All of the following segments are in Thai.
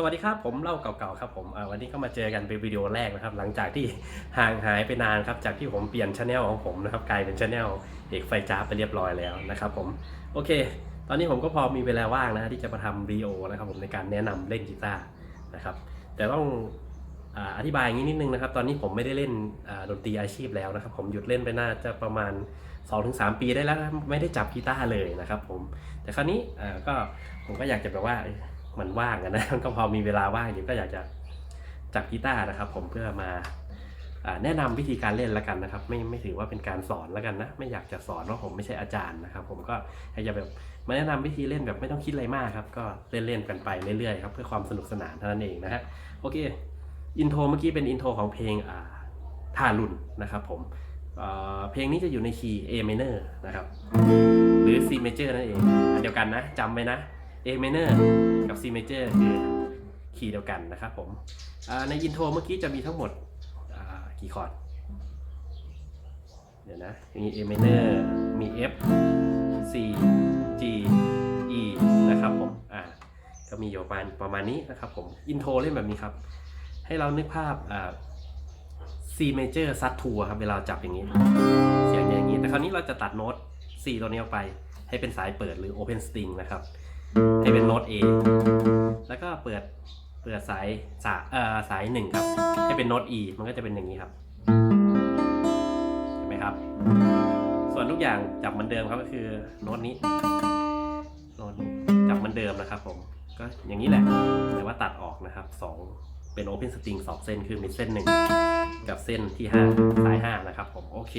สวัสดีครับผมเล่าเก่าๆครับผมวันนี้ก็มาเจอกันเป็นวิดีโอแรกนะครับ หลังจากที่ห่างหายไปนานครับจากที่ผมเปลี่ยนช anel ของผมนะครับกลายเป็นช anel เอกไฟจ้าไปเรียบร้อยแล้วนะครับผมโอเค ตอนนี้ผมก็พอมีเวลาว่างนะที่จะมาทำวิดีโอนะครับผมในการแนะนำเล่นกีตาร์นะครับแต่ต้องออธิบายอย่างนี้นิดนึงนะครับ ตอนนี้ผมไม่ได้เล่นดนตรีอาชีพแล้วนะครับ ผมหยุดเล่นไปน่าจะประมาณ 2-3 ปีได้แล้วไม่ได้จับกีตาร์เลยนะครับ ผมแต่คราวนี้ก็ผมก็อยากจะแบบว่า มันว่างกันนะก็พอมีเวลาว่างอยู่ก็อยากจะจับกีตาร์นะครับ ผมเพื่อมาอแนะนำวิธีการเล่นละกันนะครับ ไม่ไม่ถือว่าเป็นการสอนละกันนะ ไม่อยากจะสอนเพราะผมไม่ใช่อาจารย์นะครับ ผมก็อยากจะแบบมาแนะนำวิธีเล่นแบบไม่ต้องคิดอะไรมากครับ ก็เล่นเล่นกันไปเรื่อยๆครับเพื่อความสนุกสนานเท่านั้นเองนะฮะโอเคอินโทรเมื่อกี้เป็นอินโทรของเพลงอ่าท่ารุ่นนะครับ ผมเเพลงนี้จะอยู่ในคีย์ A minor นะครับ หรือ C major นั่นเอง อันเดียวกันนะจำไว้นะ A minor กับ C major คือคีย์เดียวกันนะครับผมในอินโทรเมื่อกี้จะมีทั้งหมดกี่คอร์ดเดี๋ยวนะมี A minor มี F C G E นะครับผมอ่าก็มีอยู่ประมาณประมาณนี้นะครับผมอินโทรเล่นแบบนี้ครับ ให้เรานึกภาพอ่า C major ซัดทัวครับเวลาจับอย่างนี้ เสียงอย่างนี้ แต่คราวนี้เราจะตัดโน้ต C ตัวนี้ออกไป ให้เป็นสายเปิดหรือ open string นะครับ ให้เป็นโน้ต A แล้วก็เปิดเปิดสายสายเอ่อสายหนึ่งครับ ให้เป็นโน้ต E มันก็จะเป็นอย่างนี้ครับเห็นไหมครับ ส่วนทุกอย่างจับเหมือนเดิมครับก็คือโน้ตนี้โน้ตนี้จับเหมือนเดิมนะครับผมก็อย่างนี้แหละแต่ว่าตัดออกนะครับสองเป็น open string สองเส้นคือมีเส้นหนึ่งกับเส้นที่ห้าสายห้านะครับผมโอเค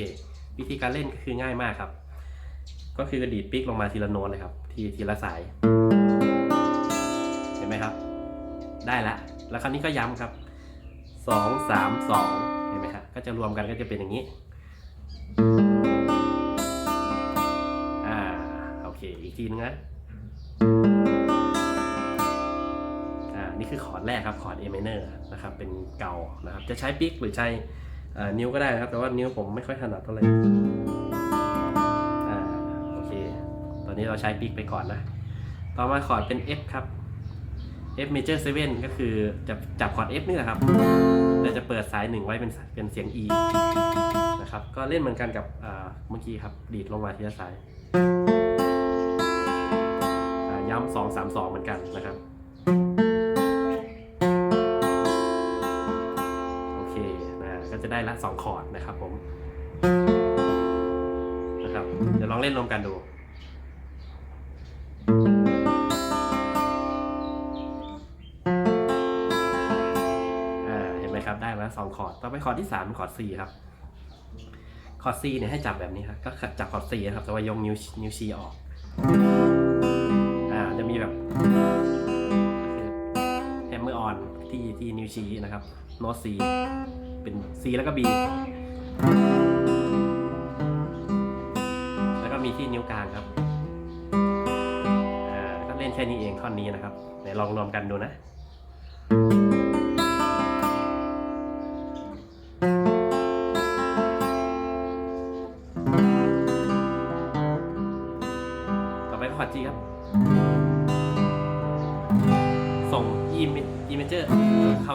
วิธีการเล่นก็คือง่ายมากครับ ก็คือดีดปิกลงมาทีละโน้ตเลยครับ ทีทีละสาย ได้ละ แล้วคราวนี้ก็ย้ำครับสองสามสองเห็นไหมครับก็จะรวมกันก็จะเป็นอย่างนี้ อ่า โอเค อีกทีนึงนะ อ่า นี่คือคอร์ดแรกครับ คอร์ด A minor นะครับ เป็นเก่านะครับ จะใช้ปิกหรือใช้นิ้วก็ได้นะครับ แต่ว่านิ้วผมไม่ค่อยถนัดเท่าไหร่อ่า โอเค ตอนนี้เราใช้ปิกไปก่อนนะ ต่อมาคอร์ดเป็น F ครับ F major 7 ก็คือจะจับคอร์ด F นี่แหละครับแต่จะเปิดสายหนึ่งไว้เป็นเป็นเสียง E นะครับ ก็เล่นเหมือนกันกับเมื่อกี้ครับ ดีดลงมาทีละสายย้ำสองสามสองเหมือนกันนะครับ โอเคนะก็จะได้ละสองคอร์ดนะครับผม นะครับ เดี๋ยวลองเล่นรวมกันดู สองคอร์ดต่อไปคอร์ดที่สามเป็นคอร์ด C ครับคอร์ด C เนี่ยให้จับแบบนี้ครับก็จับคอร์ด C นะครับแต่ว่ายกนิ้วนิ้วชี้ออกอ่าจะมีแบบแฮมเมอร์ออนที่ที่นิ้วชี้นะครับโน้ต C เป็น C แล้วก็ B แล้วก็มีที่นิ้วกลางครับอ่าก็เล่นแค่นี้เองท่อนนี้นะครับไหนลองรวมกันดูนะ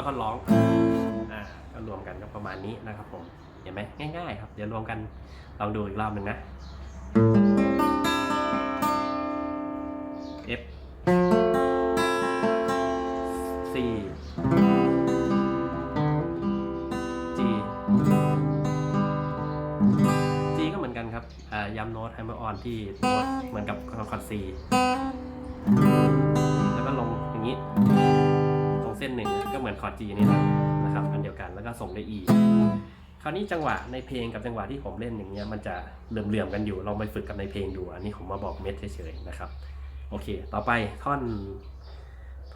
ท่อนร้องอ่าก็รวมกันก็ประมาณนี้นะครับผมเห็นไหมง่าย ๆ ครับเดี๋ยวรวมกันลองดูอีกรอบหนึ่งนะ F C G G ก็เหมือนกันครับอ่าย้ำโน้ตไฮเมอร์ออนที่โน้ตเหมือนกับคอร์ด C ส้นหนึ่งก็เหมือนคอร์ด G นี่แหละนะครับอันเดียวกันแล้วก็ส่งด้วย E คราวนี้จังหวะในเพลงกับจังหวะที่ผมเล่นอย่างเงี้ยมันจะเหลื่อมๆกันอยู่ลองไปฝึกกับในเพลงดูอันนี้ผมมาบอกเม็ดเฉยๆนะครับโอเค ต่อไปท่อน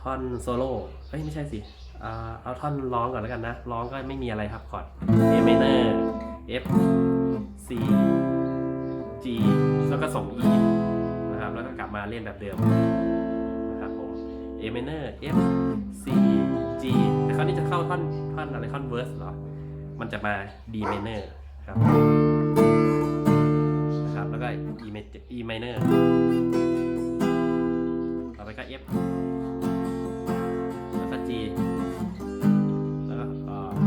ท่อนโซโล่เฮ้ยไม่ใช่สิเอาท่อนร้องก่อนแล้วกันนะร้องก็ไม่มีอะไรครับคอร์ด A minor F C G แล้วก็ส่ง E นะครับแล้วก็กลับมาเล่นแบบเดิม เอเ A minor F C G แต่คราวนี้จะเข้าท่อนท่อนอะไรท่อนเวอร์สเหรอ มันจะมา D minor ครับนะครับ แล้วก็ E major E minor ต่อไปก็ F แล้วก็ G แล้วก็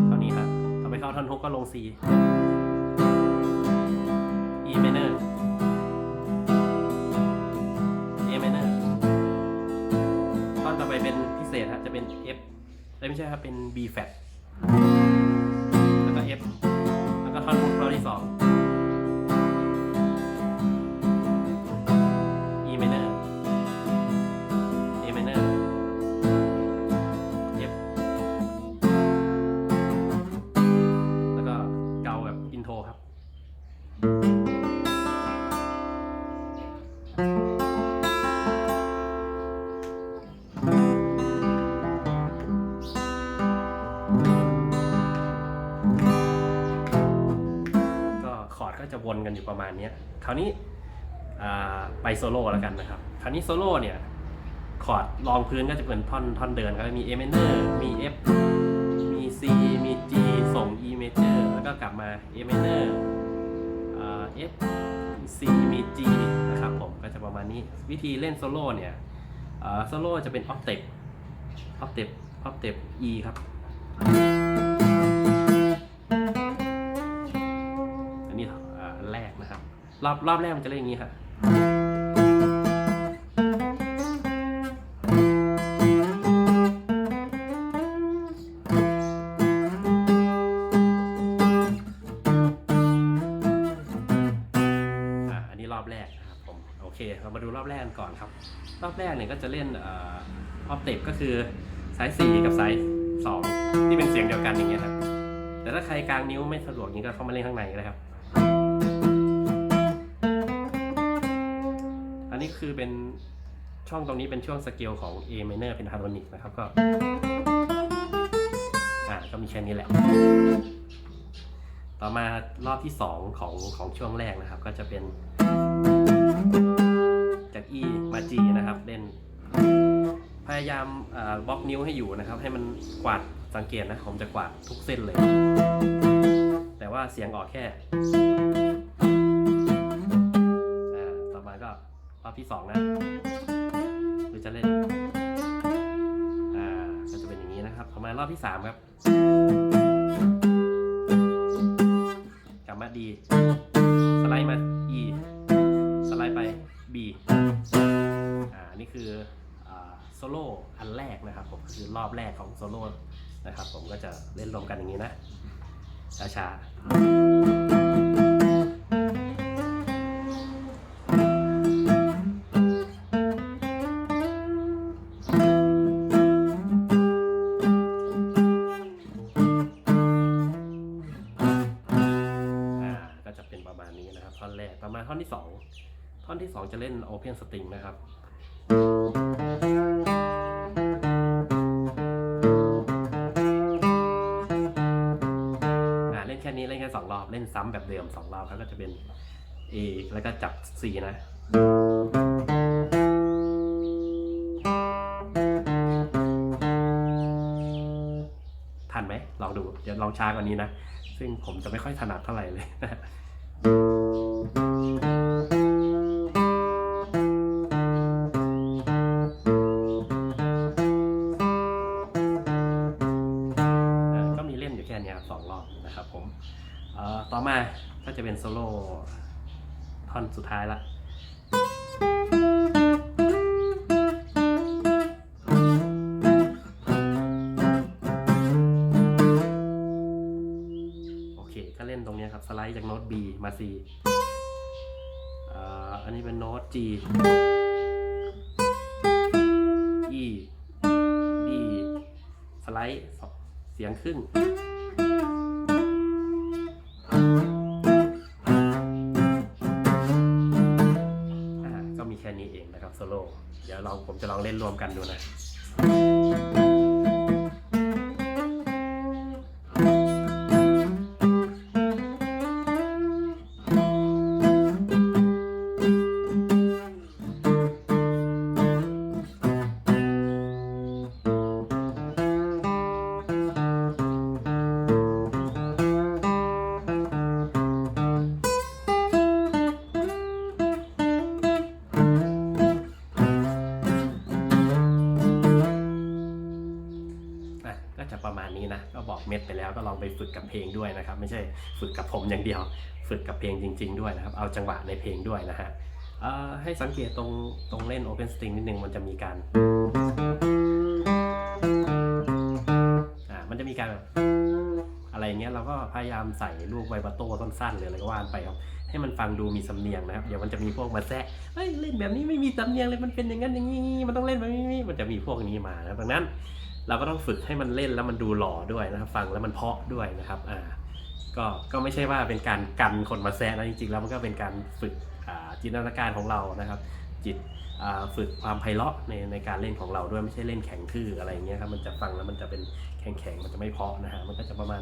เท่านี้ครับ ต่อไปเข้าท่อนฮุกก็ลง C E minor เศษฮะจะเป็น F เอ้ยไม่ใช่ครับเป็น B flat แล้วก็ F แล้วก็ท่อนฮุกท่อนที่สอง อยู่ประมาณนี้คราวนี้ไปโซโล่แล้วกันนะครับ คราวนี้โซโล่เนี่ยคอร์ดรองพื้นก็จะเป็นท่อนท่อนเดินครับมี A minor มี F มี C มี G ส่ง E major แล้วก็กลับมา A minor อ่า F C มี G นะครับผมก็จะประมาณนี้วิธีเล่นโซโล่เนี่ยโซโล่จะเป็นออ t เ p ปออ t เ p ปออ t เ p ป E ครับ รอบรอบแรกมันจะเล่นอย่างนี้ครับอะอันนี้รอบแรกนะครับผมโอเคเรามาดูรอบแรกกันก่อนครับ รอบแรกเนี่ยก็จะเล่นออฟเตปก็คือสาย4กับสาย2ที่เป็นเสียงเดียวกันอย่างเงี้ยครับแต่ถ้าใครกลางนิ้วไม่สะดวกนี้ก็เข้ามาเล่นข้างในก็ได้ครับ นี้คือเป็นช่องตรงนี้เป็นช่วงสเกลของ A minor เป็นฮาร์โมนิกนะครับก็อ่าก็มีแค่นี้แหละ ต่อมารอบที่ 2 ของของช่วงแรกนะครับ ก็จะเป็น จาก E มา G นะครับเล่น พยายามบล็อกนิ้วให้อยู่นะครับ ให้มันกวาดสังเกตนะผมจะกวาดทุกเส้นเลย แต่ว่าเสียงออกแค่ รอบที่2นะหรือจะเล่น อ่า ก็จะเป็นอย่างนี้นะครับต่อมารอบที่3ครับกลับมา D สไลด์มา E สไลด์ไป B อ่า นี่คืออ่าโซโล่อันแรกนะครับผมคือรอบแรกของโซโล่นะครับผมก็จะเล่นรวมกันอย่างนี้นะช้าๆ ท่อนที่สองท่อนที่สองจะเล่น Open String นะครับ เล่นแค่นี้เล่นแค่สองรอบ เล่นซ้ำแบบเดิมสองรอบแล้วก็จะเป็น A แล้วก็จับ C นะทันไหมลองดู เดี๋ยวลองช้ากว่านี้นะ ซึ่งผมจะไม่ค่อยถนัดเท่าไหร่เลยอ่า ก็มีเล่นอยู่แค่เนี้ยสองรอบนะครับผมต่อมาก็จะเป็นโซโล่ท่อนสุดท้ายละโอเค ก็เล่นตรงเนี้ยครับ สไลด์จากโน้ต B มา C นนี้เป็นโน้ต G E D สไลด์เสียงขึ้นอ่าก็มีแค่นี้เองนะครับโซโล่ เดี๋ยวลองผมจะลองเล่นรวมกันดูนะ ฝึกกับเพลงด้วยนะครับ ไม่ใช่ฝึกกับผมอย่างเดียว ฝึกกับเพลงจริง ๆ ด้วยนะครับ เอาจังหวะในเพลงด้วยนะฮะให้สังเกตตรงตรงเล่น Open String นิดนึงมันจะมีการมันจะมีการแบบอะไรอย่างเงี้ยเราก็พยายามใส่ลูกไวบาโต้สั้นๆหรืออะไรก็ว่านไปครับให้มันฟังดูมีสำเนียงนะครับเดี๋ยวมันจะมีพวกมาแซะเฮ้ยเล่นแบบนี้ไม่มีสำเนียงเลยมันเป็นอย่างนั้นอย่างนี้มันต้องเล่นแบบนี้มันจะมีพวกนี้มานะครับดังนั้น เราก็ต้องฝึกให้มันเล่นแล้วมันดูหล่อด้วยนะครับ ฟังแล้วมันเพาะด้วยนะครับอ่าก็ก็ไม่ใช่ว่าเป็นการกันคนมาแซะนะจริงๆ แล้วมันก็เป็นการฝึกจินตนาการของเรานะครับ จิตฝึกความไพเราะในในการเล่นของเราด้วยไม่ใช่เล่นแข็งทื่ออะไรอย่างเงี้ยครับมันจะฟังแล้วมันจะเป็นแข็งๆมันจะไม่เพาะนะฮะมันก็จะประมาณ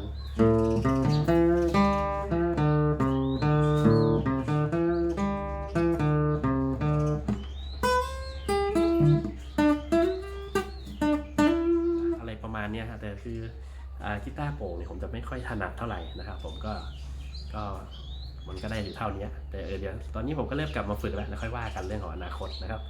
ณนี้ฮะแต่คือกีตาร์โปร่งเนี่ยผมจะไม่ค่อยถนัดเท่าไหร่นะครับ ผมก็ก็มันก็ได้อยู่เท่านี้แต่เออเดี๋ยวตอนนี้ผมก็เริ่มกลับมาฝึกแล้วแล้วค่อยว่ากันเรื่องของอนาคตนะครับ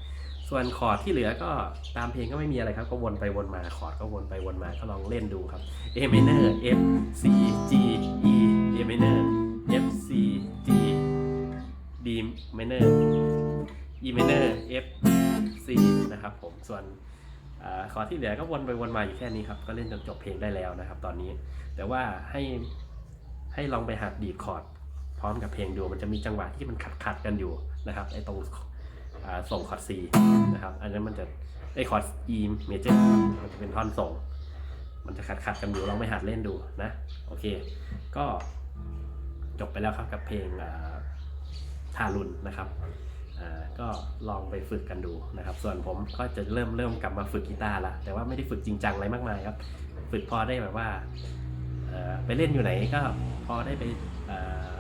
ส่วนคอร์ดที่เหลือก็ตามเพลงก็ไม่มีอะไรครับ ก็วนไปวนมาคอร์ดก็วนไปวนมาก็ลองเล่นดูครับ A minor F C G E A minor F C G D minor E minor F C นะครับผมส่วน อาคอร์ดที่เหลือก็วนไปวนมาอยู่แค่นี้ครับ ก็เล่นจนจบเพลงได้แล้วนะครับ ตอนนี้ แต่ว่าให้ให้ลองไปหัดดีดคอร์ดพร้อมกับเพลงดู มันจะมีจังหวะที่มันขัดขัดกันอยู่นะครับ ไอ้ตรงส่งคอร์ด C นะครับ อันนั้นมันจะไอ้คอร์ด E major มันจะเป็นท่อนส่ง มันจะขัดขัดกันอยู่ลองไปหัดเล่นดูนะ โอเค ก็จบไปแล้วครับกับเพลงทารุนนะครับ ก็ลองไปฝึกกันดูนะครับ ส่วนผมก็จะเริ่มเริ่มกลับมาฝึกกีตาร์ละแต่ว่าไม่ได้ฝึกจริงจังอะไรมากมายครับ ฝึกพอได้แบบว่าไปเล่นอยู่ไหนก็พอได้ไป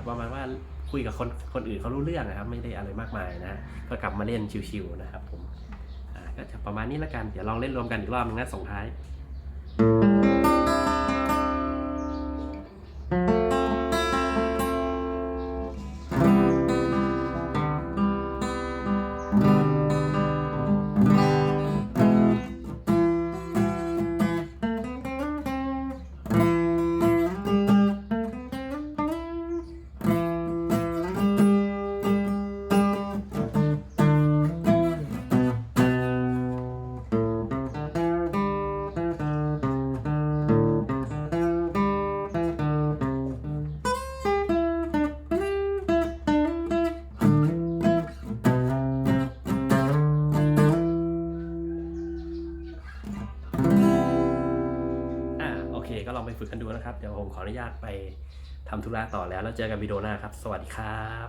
ประมาณว่าคุยกับคนคนอื่นเขารู้เรื่องนะครับ ไม่ได้อะไรมากมายนะก็กลับมาเล่นชิวๆนะครับผมก็จะประมาณนี้ละกัน เดี๋ยวลองเล่นรวมกันอีกรอบนึงนะส่งท้าย ผมขออนุญาตไปทำธุระต่อแล้ว แล้วเจอกันวิดีโอหน้าครับ สวัสดีครับ